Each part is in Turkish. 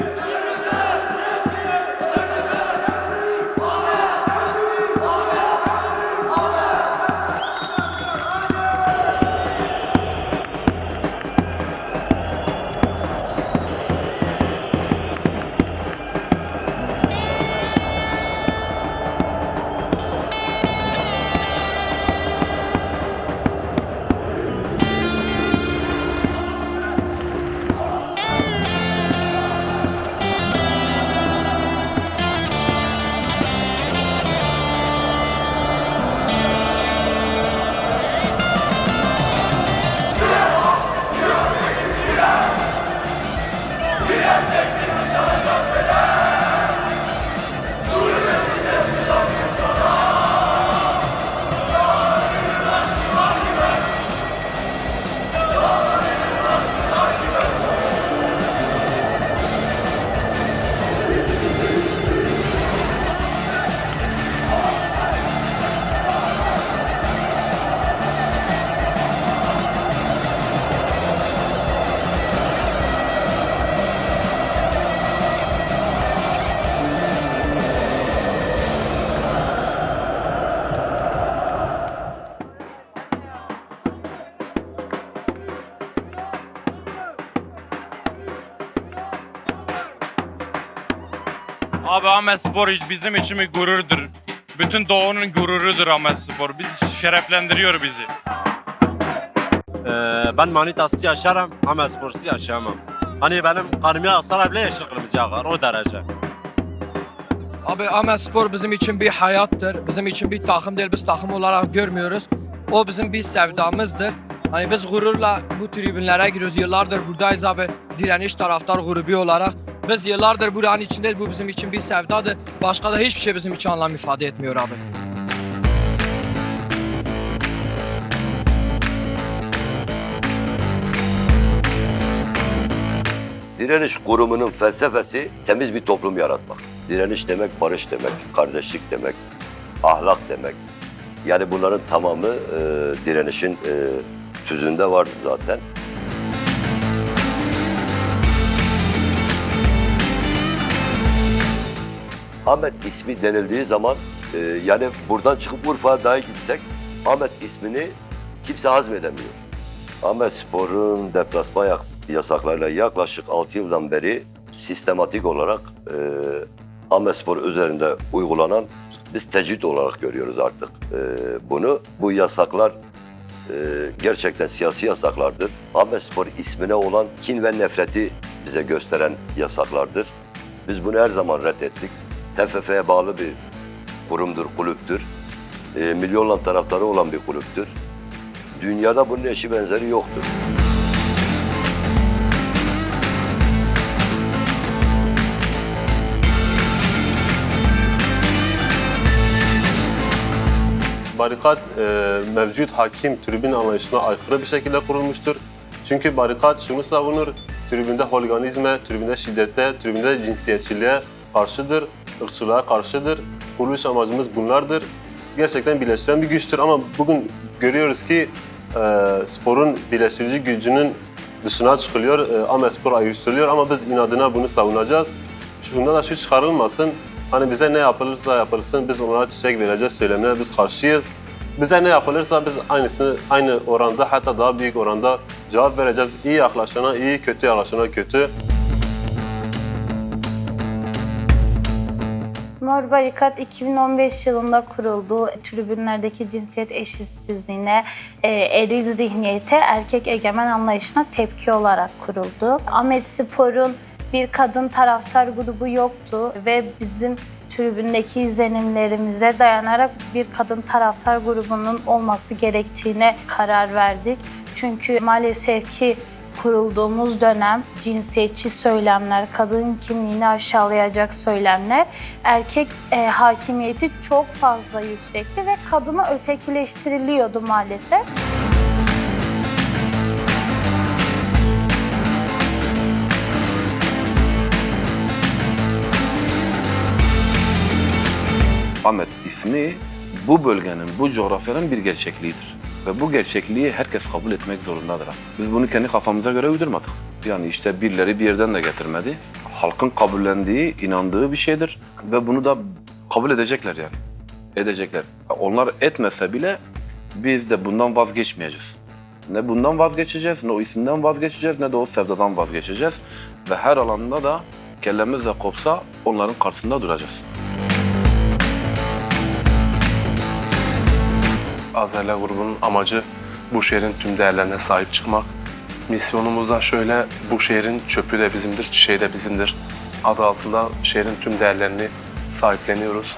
Yeah. Abi Ahmet Spor bizim için bir gururdur. Bütün doğunun gururudur Ahmet Spor. Biz şereflendiriyor bizi. Ee, ben manitasız yaşarım ama sporsuz yaşayamam. Hani benim karnıma aslar bile yeşil kırmızı yakar o derece. Abi Ahmet Spor bizim için bir hayattır. Bizim için bir takım değil. Biz takım olarak görmüyoruz. O bizim bir sevdamızdır. Hani biz gururla bu tribünlere giriyoruz. Yıllardır buradayız abi. Direniş taraftar grubu olarak. Biz yıllardır buranın içindeyiz. Bu bizim için bir sevdadır. Başka da hiçbir şey bizim için anlam ifade etmiyor abi. Direniş kurumunun felsefesi temiz bir toplum yaratmak. Direniş demek barış demek, kardeşlik demek, ahlak demek. Yani bunların tamamı e, direnişin e, tüzünde vardı zaten. Ahmet ismi denildiği zaman e, yani buradan çıkıp Urfa'ya dahi gitsek Ahmet ismini kimse hazmedemiyor. Ahmet Spor'un deplasman yasaklarıyla yaklaşık 6 yıldan beri sistematik olarak e, Ahmet Spor üzerinde uygulanan biz tecrit olarak görüyoruz artık e, bunu. Bu yasaklar e, gerçekten siyasi yasaklardır. Ahmet Spor ismine olan kin ve nefreti bize gösteren yasaklardır. Biz bunu her zaman reddettik. TFF'ye bağlı bir kurumdur, kulüptür. E, milyonla taraftarı olan bir kulüptür. Dünyada bunun eşi benzeri yoktur. Barikat e, mevcut hakim tribün anlayışına aykırı bir şekilde kurulmuştur. Çünkü barikat şunu savunur, tribünde holiganizme, tribünde şiddete, tribünde cinsiyetçiliğe karşıdır, ırkçılığa karşıdır. Kuruluş amacımız bunlardır. Gerçekten birleştiren bir güçtür ama bugün görüyoruz ki e, sporun birleştirici gücünün dışına çıkılıyor, e, Ahmet Spor ayrıştırılıyor ama biz inadına bunu savunacağız. Şunda da şu çıkarılmasın, Hani bize ne yapılırsa yapılsın biz onlara çiçek vereceğiz söylemine biz karşıyız. Bize ne yapılırsa biz aynısını aynı oranda hatta daha büyük oranda cevap vereceğiz. İyi yaklaşana iyi, kötü yaklaşana kötü. Mor Barikat 2015 yılında kuruldu. Tribünlerdeki cinsiyet eşitsizliğine, e, eril zihniyete, erkek egemen anlayışına tepki olarak kuruldu. Ahmet Spor'un bir kadın taraftar grubu yoktu ve bizim tribündeki izlenimlerimize dayanarak bir kadın taraftar grubunun olması gerektiğine karar verdik. Çünkü maalesef ki kurulduğumuz dönem cinsiyetçi söylemler, kadın kimliğini aşağılayacak söylemler, erkek e, hakimiyeti çok fazla yüksekti ve kadını ötekileştiriliyordu maalesef. Ahmet ismi bu bölgenin, bu coğrafyanın bir gerçekliğidir. Ve bu gerçekliği herkes kabul etmek zorundadır. Biz bunu kendi kafamıza göre uydurmadık. Yani işte birileri bir yerden de getirmedi. halkın kabullendiği, inandığı bir şeydir ve bunu da kabul edecekler yani. Edecekler. Onlar etmese bile biz de bundan vazgeçmeyeceğiz. Ne bundan vazgeçeceğiz, ne o isimden vazgeçeceğiz, ne de o sevdadan vazgeçeceğiz. Ve her alanda da kellemizle kopsa onların karşısında duracağız. Azerler grubunun amacı bu şehrin tüm değerlerine sahip çıkmak. Misyonumuz da şöyle, bu şehrin çöpü de bizimdir, çiçeği de bizimdir. Adı altında şehrin tüm değerlerini sahipleniyoruz.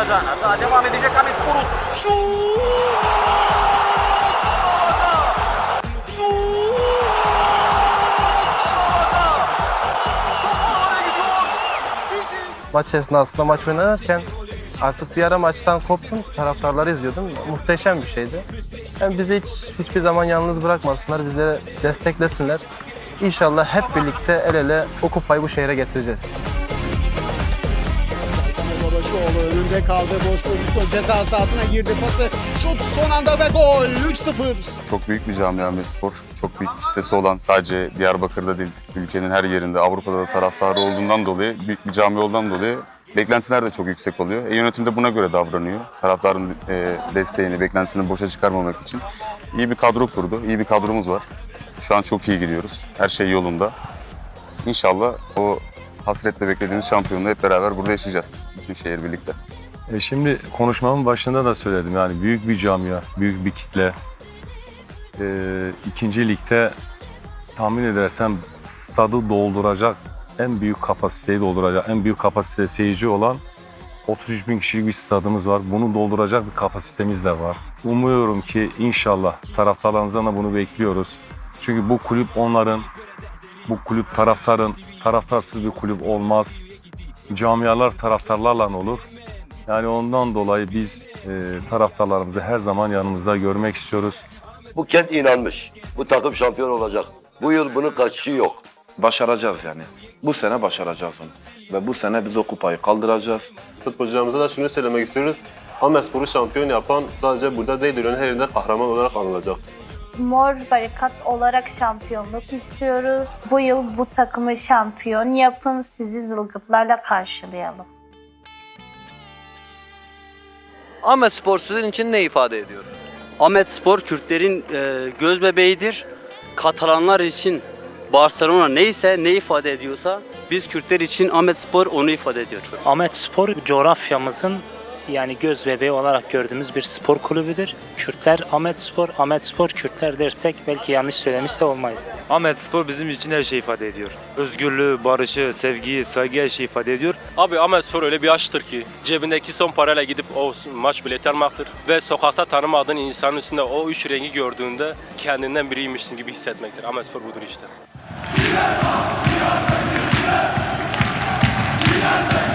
Savunmadan hata devam edecek Ahmet Spor'un. Şut! Havada! Şut! Havada! Top havada gidiyor. Maç esnasında maç oynanırken artık bir ara maçtan koptum. Taraftarları izliyordum. Muhteşem bir şeydi. Yani bizi hiç hiçbir zaman yalnız bırakmasınlar. Bizlere desteklesinler. İnşallah hep birlikte el ele o kupayı bu şehre getireceğiz. Önünde kaldı. Boş pozisyon ceza sahasına girdi. Pası şut son anda ve gol. 3-0. Çok büyük bir camia Ahmet Spor. Çok büyük kitlesi olan sadece Diyarbakır'da değil, ülkenin her yerinde, Avrupa'da da taraftarı olduğundan dolayı, büyük bir cami olduğundan dolayı beklentiler de çok yüksek oluyor. E, yönetim de buna göre davranıyor. Taraftarın e, desteğini, beklentisini boşa çıkarmamak için. iyi bir kadro kurdu, iyi bir kadromuz var. Şu an çok iyi gidiyoruz. Her şey yolunda. İnşallah o hasretle beklediğimiz şampiyonluğu hep beraber burada yaşayacağız. Bütün şehir birlikte. E şimdi konuşmamın başında da söyledim yani büyük bir camia, büyük bir kitle. E, ikinci ligde tahmin edersem stadı dolduracak, en büyük kapasiteyi dolduracak, en büyük kapasite seyirci olan 33 bin kişilik bir stadımız var. Bunu dolduracak bir kapasitemiz de var. Umuyorum ki inşallah taraftarlarımızdan da bunu bekliyoruz. Çünkü bu kulüp onların, bu kulüp taraftarın, taraftarsız bir kulüp olmaz. Camialar taraftarlarla olur. Yani ondan dolayı biz e, taraftarlarımızı her zaman yanımızda görmek istiyoruz. Bu kent inanmış. Bu takım şampiyon olacak. Bu yıl bunun kaçışı yok. Başaracağız yani. Bu sene başaracağız onu. Ve bu sene biz o kupayı kaldıracağız. Futbolcularımıza da şunu söylemek istiyoruz. Ahmet Spor'u şampiyon yapan sadece burada değil, dünyanın her yerinde kahraman olarak anılacaktır. Mor barikat olarak şampiyonluk istiyoruz. Bu yıl bu takımı şampiyon yapın. Sizi zılgıtlarla karşılayalım. Ahmet Spor sizin için ne ifade ediyor? Ahmet Spor Kürtlerin e, göz bebeğidir. Katalanlar için Barcelona neyse ne ifade ediyorsa biz Kürtler için Ahmet Spor onu ifade ediyor. Ahmet Spor coğrafyamızın yani göz bebeği olarak gördüğümüz bir spor kulübüdür. Kürtler Ahmet Spor, Ahmet Spor Kürtler dersek belki yanlış söylemiş de olmayız. Ahmet Spor bizim için her şey ifade ediyor. Özgürlüğü, barışı, sevgiyi, saygı her şey ifade ediyor. Abi Ahmet Spor öyle bir aşktır ki cebindeki son parayla gidip o maç bileti almaktır. Ve sokakta tanımadığın insanın üstünde o üç rengi gördüğünde kendinden biriymişsin gibi hissetmektir. Ahmet Spor budur işte. Diyarbakır, Diyarbakır, Diyarbakır, Diyarbakır.